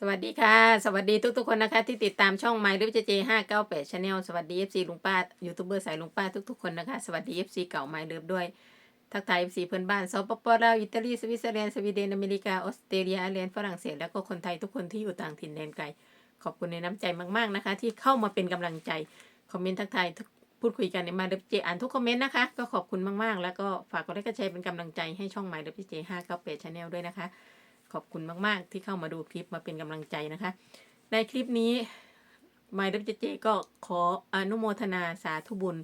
สวัสดีค่ะ สวัสดีทุกๆคนนะคะ ที่ติดตามช่อง My หรือเจเจห้าเก้าแปดชาแนลสวัสดี FC ลุงป้ายูทูบเบอร์สายลุงป้าทุกๆคนนะคะ สวัสดี FC เก่า My เลิฟด้วย ทักทาย FC เพื่อนบ้านสปปลาวอิตาลีสวิตเซอร์แลนด์สวีเดนอเมริกาออสเตรเลียไอร์แลนด์ฝรั่งเศสแล้วก็คนไทยทุกคนที่อยู่ต่างถิ่นแดนไกล ขอบคุณในน้ำใจมากๆนะคะ ที่เข้ามาเป็นกำลังใจคอมเมนต์ทักทายทพูดคุยกันในมาเดฟเจอ่านทุกคอมเมนต์นะคะ ก็ขอบคุณมากๆ แล้วก็ฝากกดไลค์กดแชร์เป็นกำลังใจให้ช่อง My เดฟเจห้าเก้าแปดชาแนลด้วยนะคะ ขอบคุณมากๆ ที่เข้ามาดูคลิปมาเป็นกำลังใจนะคะ ในคลิปนี้ My w j ก็ขออนุโมทนาสาธุบุญ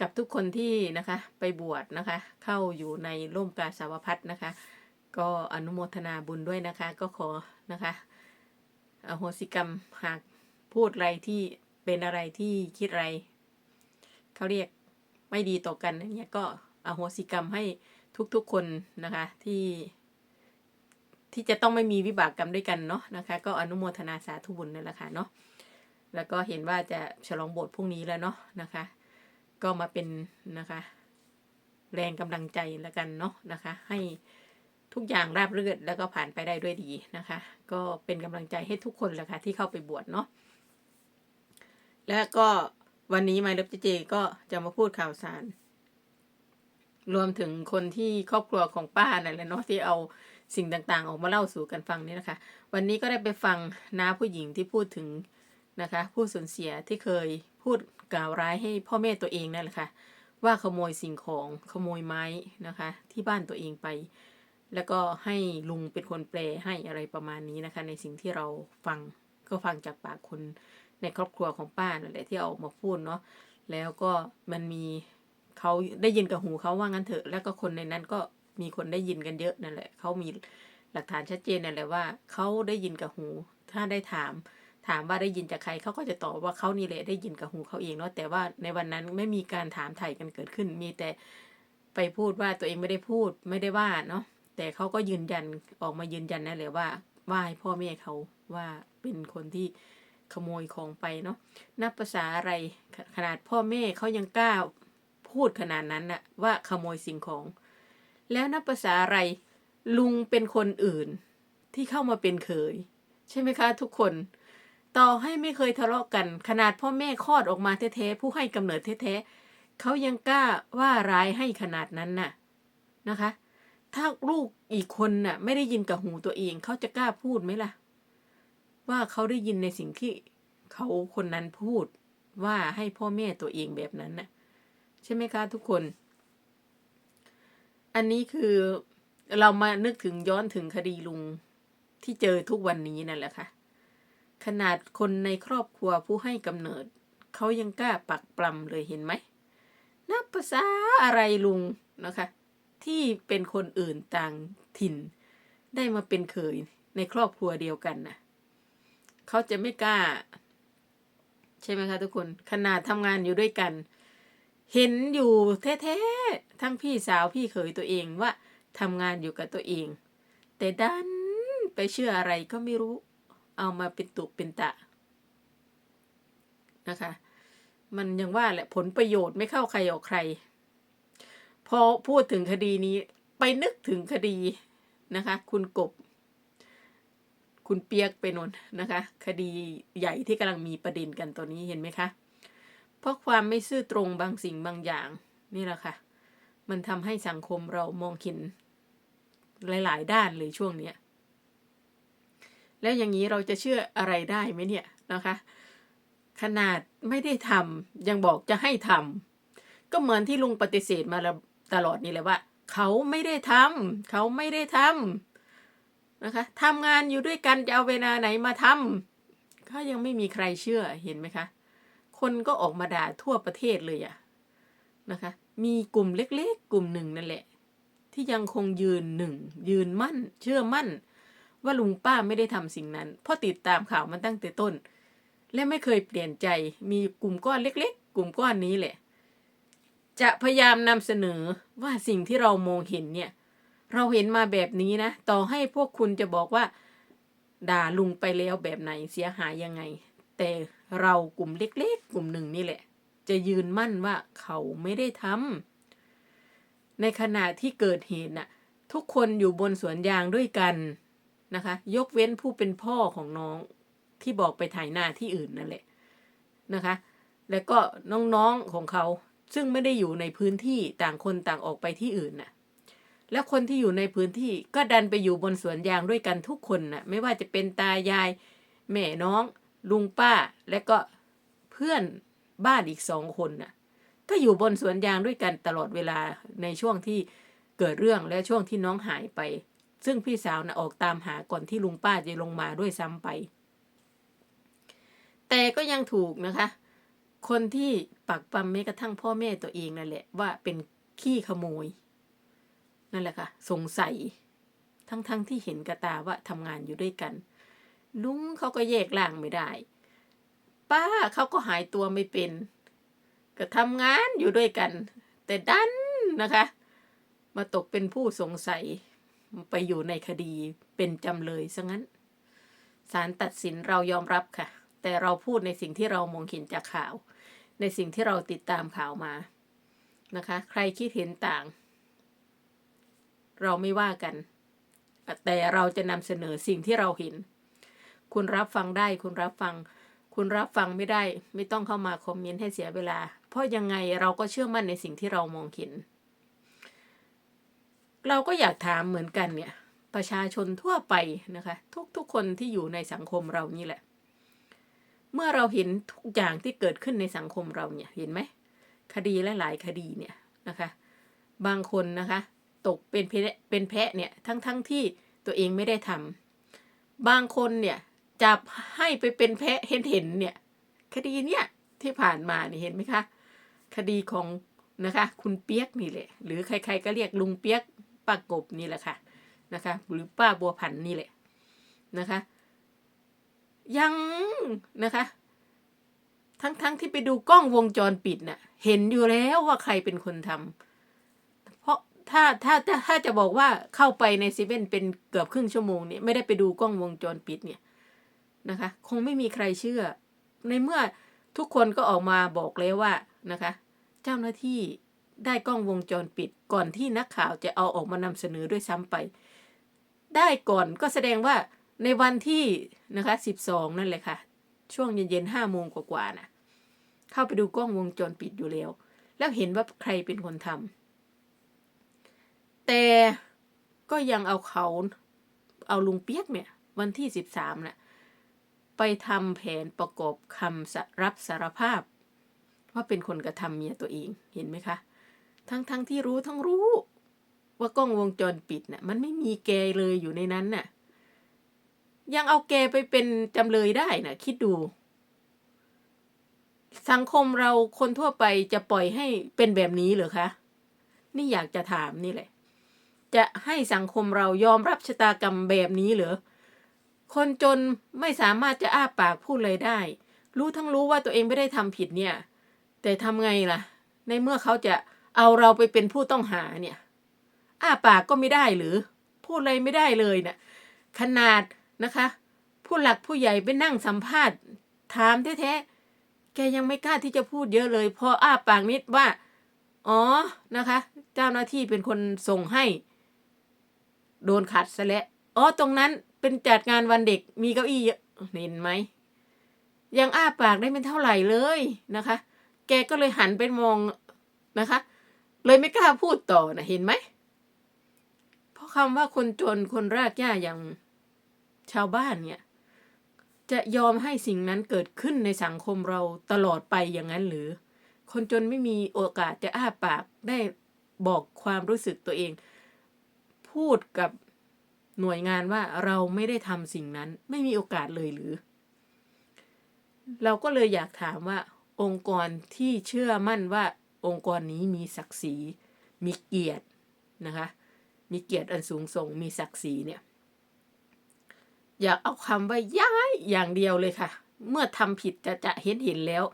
กับทุกคนที่นะคะ ไปบวชนะคะ เข้าอยู่ในร่มกาสาวพัฒนะคะ ก็อนุโมทนาบุญด้วยนะคะ ก็ขอนะคะอโหสิกรรมหากพูดอะไรที่เป็นอะไรที่คิดอะไรเขาเรียกไม่ดีต่อกันอย่างเงี้ยก็อโหสิกรรมให้ทุกๆคนนะคะที่ ที่จะต้องไม่มีวิบากกรรมด้วยกันเนาะนะคะ ก็อนุโมทนาสาธุบุญนั่นแหละค่ะเนาะแล้วก็เห็นว่าจะฉลองโบสถ์พรุ่งนี้แล้วเนาะนะคะ ก็มาเป็นนะคะ แรงกำลังใจแล้วกันเนาะนะคะ ให้ทุกอย่างราบรื่นแล้วก็ผ่านไปได้ด้วยดีนะคะ ก็เป็นกำลังใจให้ทุกคนแหละค่ะที่เข้าไปบวชเนาะแล้วก็วันนี้ไมาเล็บเจก็จะมาพูดข่าวสาร รวมถึงคนที่ครอบครัวของป้านั่นแหละเนาะที่เอา สิ่งต่างๆ ออกมาเล่าสู่กันฟังนี่นะคะ วันนี้ก็ได้ไปฟังน้าผู้หญิงที่พูดถึงนะคะ ผู้สูญเสียที่เคยพูดกล่าวร้ายให้พ่อแม่ตัวเองนั่นแหละค่ะว่าขโมยสิ่งของขโมยไม้นะคะ ที่บ้านตัวเองไป แล้วก็ให้ลุงเป็นคนแปลให้อะไรประมาณนี้นะคะ ในสิ่งที่เราฟังก็ฟังจากปากคนในครอบครัวของป้านั่นแหละที่เอาออกมาพูดเนาะแล้วก็มันมีเขาได้ยินกับหูเขาว่างั้นเถอะ แล้วก็คนในนั้นก็ มีคนได้ยินกันเยอะนั่นแหละเขามีหลักฐานชัดเจนนั่นแหละว่าเขาได้ยินกับหู ถ้าได้ถาม ถามว่าได้ยินจากใครเขาก็จะตอบว่าเขานี่แหละได้ยินกับหูเขาเองเนาะแต่ว่าในวันนั้นไม่มีการถามไถ่กันเกิดขึ้น มีแต่ไปพูดว่าตัวเองไม่ได้พูดไม่ได้ว่าเนาะแต่เขาก็ยืนยันออกมายืนยันนั่นแหละว่าว่าให้พ่อแม่เขาว่าเป็นคนที่ขโมยของไปเนาะนับภาษาอะไรขขนาดพ่อแม่เขายังกล้าพูดขนาดนั้นน่ะว่าขโมยสิ่งของ แล้วนับภาษาอะไร ลุงเป็นคนอื่น ที่เข้ามาเป็นเขย ใช่ไหมคะ ทุกคน ต่อให้ไม่เคยทะเลาะกัน ขนาดพ่อแม่คลอดออกมาแท้ๆผู้ให้กำเนิดแท้ๆเขายังกล้าว่าร้ายให้ขนาดนั้นน่ะนะคะ ถ้าลูกอีกคนน่ะ ไม่ได้ยินกับหูตัวเองเขาจะกล้าพูดไหมล่ะ ว่าเขาได้ยินในสิ่งที่เขาคนนั้นพูดว่าให้พ่อแม่ตัวเองแบบนั้นน่ะ ใช่ไหมคะทุกคน อันนี้คือเรามานึกถึงย้อนถึงคดีลุงที่เจอทุกวันนี้นั่นแหละค่ะ ขนาดคนในครอบครัวผู้ให้กำเนิด เขายังกล้าปักปลำเลยเห็นไหมนับภาษาอะไรลุงนะคะ ที่เป็นคนอื่นต่างถิ่น ได้มาเป็นเคยในครอบครัวเดียวกันน่ะเขาจะไม่กล้า ใช่ไหมคะทุกคน ขนาดทำงานอยู่ด้วยกัน เห็นอยู่แท้ๆทั้งพี่สาวพี่เขยตัวเองว่าทำงานอยู่กับตัวเอง แต่ดันไปเชื่ออะไรก็ไม่รู้ เอามาเป็นตุเป็นตะนะคะ มันยังว่าแหละผลประโยชน์ไม่เข้าใครออกใคร พอพูดถึงคดีนี้ ไปนึกถึงคดีนะคะ คุณกบ คุณเปียกไปนนนะคะ คดีใหญ่ที่กำลังมีประเด็นกันตอนนี้เห็นไหมคะ เพราะความไม่ซื่อตรงบางสิ่งบางอย่าง นี่แหละค่ะ มันทำให้สังคมเรามองเห็นหลาย ๆ ด้านเลยช่วงเนี้ยแล้วอย่างนี้เราจะเชื่ออะไรได้ไหมเนี่ยนะคะ ขนาดไม่ได้ทำยังบอกจะให้ทำก็เหมือนที่ลุงปฏิเสธมาตลอดนี่แหละว่า เขาไม่ได้ทำเขาไม่ได้ทำนะคะทำงานอยู่ด้วยกันจะเอาเวลาไหนมาทำก็ยังไม่มีใครเชื่อเห็นไหมคะ คนก็ออกมาด่าทั่วประเทศเลยอะนะคะ มีกลุ่มเล็กๆ กลุ่มหนึ่งนั่นแหละ ที่ยังคงยืนหนึ่ง ยืนมั่น เชื่อมั่น ว่าลุงป้าไม่ได้ทำสิ่งนั้น เพราะติดตามข่าวมันตั้งแต่ต้น และไม่เคยเปลี่ยนใจ มีกลุ่มก้อนเล็ก ๆ กลุ่มก้อนนี้แหละ จะพยายามนำเสนอว่าสิ่งที่เรามองเห็นเนี่ย เราเห็นมาแบบนี้นะ ต่อให้พวกคุณจะบอกว่า ด่าลุงไปแล้วแบบไหนเสียหายยังไง แต่เรากลุ่มเล็ก ๆ กลุ่มหนึ่งนี่แหละ จะยืนมั่นว่าเขาไม่ได้ทำในขณะที่เกิดเหตุน่ะ ทุกคนอยู่บนสวนยางด้วยกันนะคะ ยกเว้นผู้เป็นพ่อของน้องที่บอกไปถ่ายหน้าที่อื่นนั่นแหละนะคะ แล้วก็น้องๆของเขาซึ่งไม่ได้อยู่ในพื้นที่ต่างคนต่างออกไปที่อื่นน่ะ แล้วคนที่อยู่ในพื้นที่ก็ดันไปอยู่บนสวนยางด้วยกันทุกคนน่ะ ไม่ว่าจะเป็นตายายแม่น้อง ลุงป้าและก็เพื่อนบ้านอีกสองคนน่ะ ก็อยู่บนสวนยางด้วยกันตลอดเวลาในช่วงที่เกิดเรื่องและช่วงที่น้องหายไป ซึ่งพี่สาวนะออกตามหาก่อนที่ลุงป้าจะลงมาด้วยซ้ำไป แต่ก็ยังถูกนะคะ คนที่ปักปั๊มแม้กระทั่งพ่อแม่ตัวเองนั่นแหละว่าเป็นขี้ขโมย นั่นแหละค่ะ สงสัย ทั้งๆทที่เห็นกระตาว่าทำงานอยู่ด้วยกัน ลุงเขาก็แยกล่างไม่ได้ ป้าเขาก็หายตัวไม่เป็น ก็ทำงานอยู่ด้วยกัน แต่ดันนะคะ มาตกเป็นผู้สงสัยไปอยู่ในคดีเป็นจำเลยซะงั้นศาลตัดสินเรายอมรับค่ะ แต่เราพูดในสิ่งที่เรามองเห็นจากข่าว ในสิ่งที่เราติดตามข่าวมานะคะ ใครคิดเห็นต่าง เราไม่ว่ากัน แต่เราจะนำเสนอสิ่งที่เราเห็น คุณรับฟังได้ คุณรับฟัง คุณรับฟังไม่ได้ ไม่ต้องเข้ามาคอมเมนต์ให้เสียเวลา เพราะยังไงเราก็เชื่อมั่นในสิ่งที่เรามองเห็น เราก็อยากถามเหมือนกันเนี่ย ประชาชนทั่วไปนะคะ ทุกๆคนที่อยู่ในสังคมเรานี่แหละ เมื่อเราเห็นทุกอย่างที่เกิดขึ้นในสังคมเราเนี่ยเห็นไหมคดีและหลายคดีเนี่ยนะคะ บางคนนะคะ ตกเป็นเป็นแพะเนี่ยทั้งทั้งที่ตัวเองไม่ได้ทำบางคนเนี่ย จับให้ไปเป็นแพะเห็นเห็นเนี่ย คดีเนี่ยที่ผ่านมานี่เห็นไหมคะ คดีของนะคะ คุณเปียกนี่แหละ หรือใคร ๆ ก็เรียกลุงเปียกป้ากบนี่แหละค่ะนะคะ หรือป้าบัวพันนี่แหละนะคะ ยังนะคะ ทั้งๆทที่ไปดูกล้องวงจรปิดน่ะ เห็นอยู่แล้วว่าใครเป็นคนทำเพราะถ้าถ้าถ้าถ้าจะบอกว่าเข้าไปในเซเว่นเป็นเกือบครึ่งชั่วโมงเนี่ยไม่ได้ไปดูกล้องวงจรปิดเนี่ย นะคะ คงไม่มีใครเชื่อ ในเมื่อทุกคนก็ออกมาบอกแล้วว่านะคะ เจ้าหน้าที่ได้กล้องวงจรปิดก่อนที่นักข่าวจะเอาออกมานำเสนอด้วยซ้ำไป ได้ก่อนก็แสดงว่าในวันที่นะคะสิบสองนั่นแหละค่ะ ช่วงเย็นๆห้าโมงกว่าๆนะเข้าไปดูกล้องวงจรปิดอยู่แล้ว แล้วเห็นว่าใครเป็นคนทำแต่ก็ยังเอาเขาเอาลุงเปียกเนี่ย วันที่สิบสามน่ะ ไปทำแผนประกอบคำรับสารภาพ ว่าเป็นคนกระทำเมียตัวเองเห็นไหมคะ ทั้งๆทที่รู้ทั้งรู้ ว่ากล้องวงจรปิดน่ะมันไม่มีแกเลยอยู่ในนั้นน่ะ ยังเอาแกไปเป็นจำเลยได้น่ะ คิดดู สังคมเราคนทั่วไปจะปล่อยให้เป็นแบบนี้หรือคะ นี่อยากจะถามนี่แหละ จะให้สังคมเรายอมรับชะตากรรมแบบนี้เหรอ คนจนไม่สามารถจะอ้าปากพูดเลยได้ รู้ทั้งรู้ว่าตัวเองไม่ได้ทำผิดเนี่ย แต่ทำไงล่ะ ในเมื่อเขาจะเอาเราไปเป็นผู้ต้องหาเนี่ย อ้าปากก็ไม่ได้หรือ พูดอะไรไม่ได้เลยนะ่ะขนาดนะคะ ผู้หลักผู้ใหญ่ไปนั่งสัมภาษณ์ ถามแท้ๆแกยังไม่กล้าที่จะพูดเยอะเลย พออ้าปากนิดว่า อ๋อนะคะ เจ้าหน้าที่เป็นคนส่งให้ โดนขัดซะแล้วอ๋อตรงนั้น เป็นจัดงานวันเด็กมีเก้าอี้เยอะเห็นไหมยังอ้าปากได้ไม่เท่าไหร่เลยนะคะ แกก็เลยหันไปมองนะคะ เลยไม่กล้าพูดต่อนะเห็นไหมเพราะคำว่าคนจนคนรากหญ้าอย่างชาวบ้านเนี่ย จะยอมให้สิ่งนั้นเกิดขึ้นในสังคมเราตลอดไปอย่างนั้นหรือ คนจนไม่มีโอกาสจะอ้าปากได้บอกความรู้สึกตัวเอง พูดกับ หน่วยงานว่าเราไม่ได้ทำสิ่งนั้นไม่มีโอกาสเลยหรือ เราก็เลยอยากถามว่า องค์กรที่เชื่อมั่นว่าองค์กรนี้มีศักดิ์ศรี มีเกียรตินะคะมีเกียรติอันสูงส่งมีศักดิ์ศรีเนี่ย อยากเอาคำว่าย้ายอย่างเดียวเลยค่ะ เมื่อทำผิดจะจะเห็นเห็นแล้ว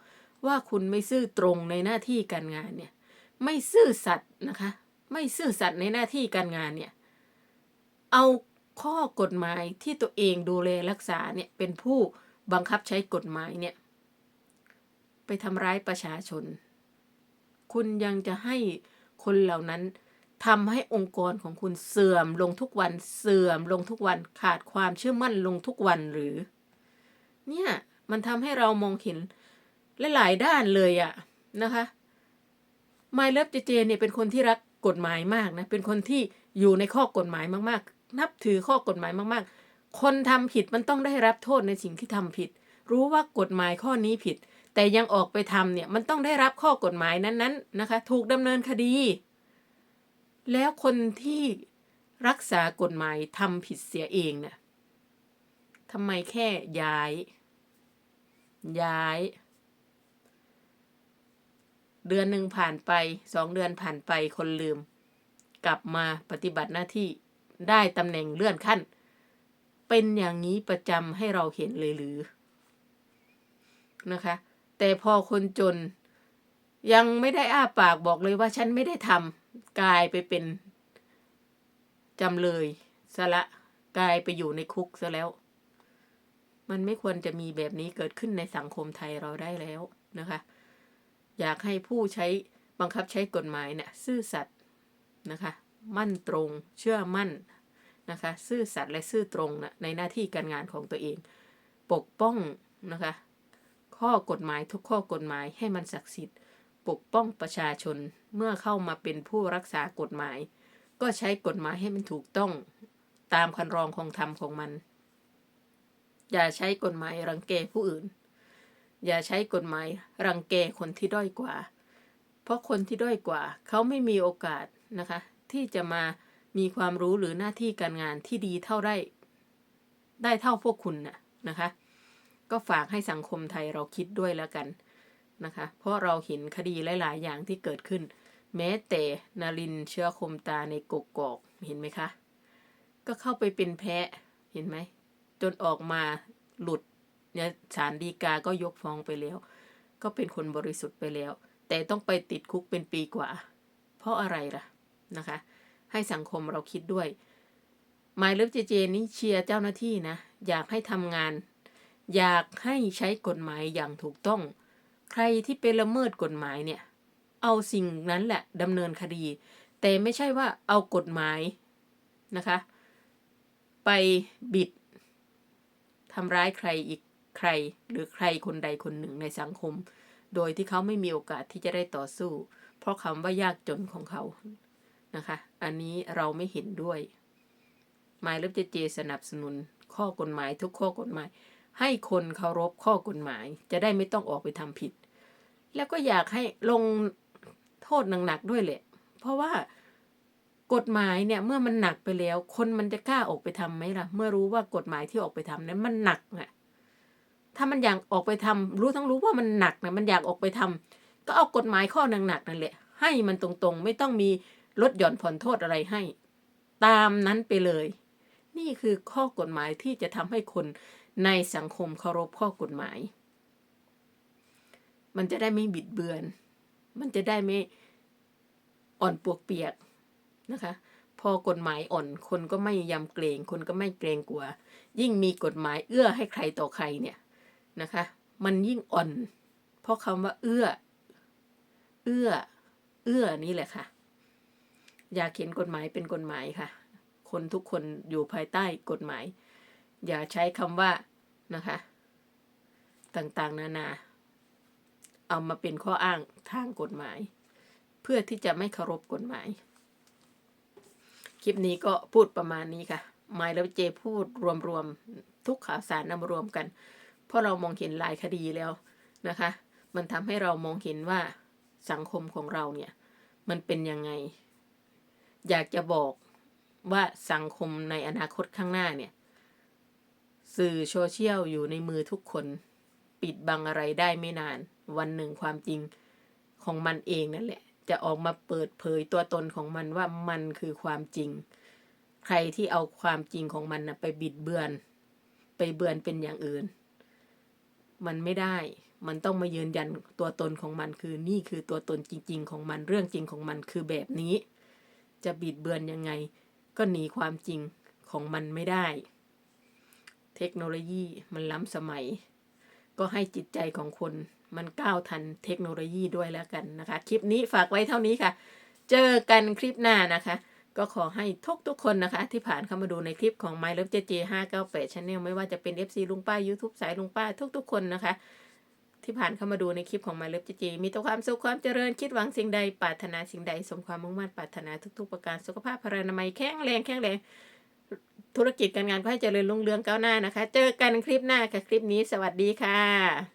ว่าคุณไม่ซื่อตรงในหน้าที่การงานเนี่ย ไม่ซื่อสัตย์นะคะ ไม่ซื่อสัตย์ในหน้าที่การงานเนี่ย เอา ข้อกฎหมายที่ตัวเองดูแลรักษาเนี่ยเป็นผู้บังคับใช้กฎหมายเนี่ยไปทำร้ายประชาชน คุณยังจะให้คนเหล่านั้นทำให้องค์กรของคุณเสื่อมลงทุกวันเสื่อมลงทุกวันขาดความเชื่อมั่นลงทุกวันหรือ เนี่ยมันทำให้เรามองเห็นหลายด้านเลยอะนะคะไมเลิฟเจเจเนี่ยเป็นคนที่รักกฎหมายมากนะเป็นคนที่อยู่ในข้อกฎหมายมากๆ นับถือข้อกฎหมายมากๆ คนทำผิดมันต้องได้รับโทษในสิ่งที่ทำผิด รู้ว่ากฎหมายข้อนี้ผิด แต่ยังออกไปทำเนี่ยมันต้องได้รับข้อกฎหมายนั้นๆนะคะ ถูกดำเนินคดี แล้วคนที่รักษากฎหมายทำผิดเสียเองเนี่ยทำไมแค่ย้าย ย้าย เดือนหนึ่งผ่านไปสองเดือนผ่านไปคนลืม กลับมาปฏิบัติหน้าที่ ได้ตำแหน่งเลื่อนขั้น เป็นอย่างนี้ประจำให้เราเห็นเลยหรือนะคะ แต่พอคนจนยังไม่ได้อ้าปากบอกเลยว่าฉันไม่ได้ทำกลายไปเป็นจำเลยซะละกลายไปอยู่ในคุกซะแล้ว มันไม่ควรจะมีแบบนี้เกิดขึ้นในสังคมไทยเราได้แล้วนะคะ อยากให้ผู้ใช้บังคับใช้กฎหมายเนี่ยซื่อสัตย์นะคะ มั่นตรง เชื่อมั่นนะคะซื่อสัตย์และซื่อตรงนะในหน้าที่การงานของตัวเอง ปกป้องนะคะ ข้อกฎหมายทุกข้อกฎหมายให้มันศักดิ์สิทธิ์ ปกป้องประชาชนเมื่อเข้ามาเป็นผู้รักษากฎหมาย ก็ใช้กฎหมายให้มันถูกต้องตามคันรองของธรรมของมัน อย่าใช้กฎหมายรังแกผู้อื่น อย่าใช้กฎหมายรังแกคนที่ด้อยกว่า เพราะคนที่ด้อยกว่า เขาไม่มีโอกาสนะคะ ที่จะมามีความรู้หรือหน้าที่การงานที่ดีเท่าได้ ได้เท่าพวกคุณน่ะนะคะ ก็ฝากให้สังคมไทยเราคิดด้วยแล้วกันนะคะ เพราะเราเห็นคดีหลาย ๆ อย่างที่เกิดขึ้น แม้แต่นารินเชื้อคมตาในกกอกเห็นไหมคะ ก็เข้าไปเป็นแพะเห็นไหม จนออกมาหลุดเนี่ยศาลฎีกาก็ยกฟ้องไปแล้ว ก็เป็นคนบริสุทธิ์ไปแล้ว แต่ต้องไปติดคุกเป็นปีกว่า เพราะอะไรล่ะ นะคะ ให้สังคมเราคิดด้วยหมายเลิฟเจเจนี่เชียร์เจ้าหน้าที่นะ อยากให้ทำงาน อยากให้ใช้กฎหมายอย่างถูกต้อง ใครที่ไปละเมิดกฎหมายเนี่ย เอาสิ่งนั้นแหละดำเนินคดี แต่ไม่ใช่ว่าเอากฎหมายนะคะ ไปบิดทำร้ายใครอีกใครหรือใครคนใดคนหนึ่งในสังคม โดยที่เขาไม่มีโอกาสที่จะได้ต่อสู้ เพราะคำว่ายากจนของเขา นะคะ อันนี้เราไม่เห็นด้วยหมายเล็บเจเจสนับสนุนข้อกฎหมายทุกข้อกฎหมาย ให้คนเคารพข้อกฎหมาย จะได้ไม่ต้องออกไปทำผิด แล้วก็อยากให้ลงโทษหนักๆด้วยแหละ เพราะว่ากฎหมายเนี่ยเมื่อมันหนักไปแล้ว คนมันจะกล้าออกไปทำไหมล่ะ เมื่อรู้ว่ากฎหมายที่ออกไปทำนั้นมันหนักอะถ้ามันอยากออกไปทำรู้ทั้งรู้ว่ามันหนักนะมันอยากออกไปทำก็เอากฎหมายข้อหนักๆนั่นแหละ ให้มันตรงๆ ไม่ต้องมี ลดหย่อนผ่อนโทษอะไรให้ ตามนั้นไปเลย นี่คือข้อกฎหมายที่จะทำให้คนในสังคมเคารพข้อกฎหมาย มันจะได้ไม่บิดเบือน มันจะได้ไม่อ่อนปวกเปียกนะคะ พอกฎหมายอ่อนคนก็ไม่ยำเกรง คนก็ไม่เกรงกลัว ยิ่งมีกฎหมายเอื้อให้ใครต่อใครเนี่ยนะคะ มันยิ่งอ่อน เพราะคำว่าเอื้อ เอื้อ เอื้อนี่แหละค่ะ อยากเขียนกฎหมายเป็นกฎหมายค่ะ คนทุกคนอยู่ภายใต้กฎหมาย อย่าใช้คำว่านะคะ ต่างๆ นานา เอามาเป็นข้ออ้างทางกฎหมาย เพื่อที่จะไม่เคารพกฎหมาย คลิปนี้ก็พูดประมาณนี้ค่ะไมล์แล้วเจพูดรวมๆทุกข่าวสารนำมารวมกัน เพราะเรามองเห็นลายคดีแล้วนะคะ มันทำให้เรามองเห็นว่าสังคมของเราเนี่ย มันเป็นยังไง อยากจะบอกว่าสังคมในอนาคตข้างหน้าเนี่ย สื่อโซเชียลอยู่ในมือทุกคน ปิดบังอะไรได้ไม่นาน วันหนึ่งความจริงของมันเองนั่นแหละ จะออกมาเปิดเผยตัวตนของมันว่ามันคือความจริง ใครที่เอาความจริงของมันนะไปบิดเบือน ไปเบือนเป็นอย่างอื่น มันไม่ได้ มันต้องมายืนยันตัวตนของมันคือนี่คือตัวตนจริง ๆ ของมันเรื่องจริงของมันคือแบบนี้ จะบิดเบือนยังไง ก็หนีความจริงของมันไม่ได้ เทคโนโลยีมันล้ำสมัย ก็ให้จิตใจของคนมันก้าวทันเทคโนโลยีด้วยแล้วกันนะคะ คลิปนี้ฝากไว้เท่านี้ค่ะ เจอกันคลิปหน้านะคะ ก็ขอให้ทุกทุกคนนะคะ ที่ผ่านเข้ามาดูในคลิปของ My Love JJ 598 Channel ไม่ว่าจะเป็น FC ลุงป้า YouTube สายลุงป้าทุกๆคนนะคะ ที่ผ่านเข้ามาดูในคลิปของ My Love JJ มีแต่ความสุขความเจริญคิดหวังสิ่งใดปรารถนาสิ่งใด สมความมุ่งมั่นปรารถนาทุก ๆ ประการสุขภาพพลานามัยแข็งแรงแข็งแรงธุรกิจการงานก็ให้เจริญรุ่งเรืองก้าวหน้านะคะ เจอกันคลิปหน้าค่ะคลิปนี้สวัสดีค่ะ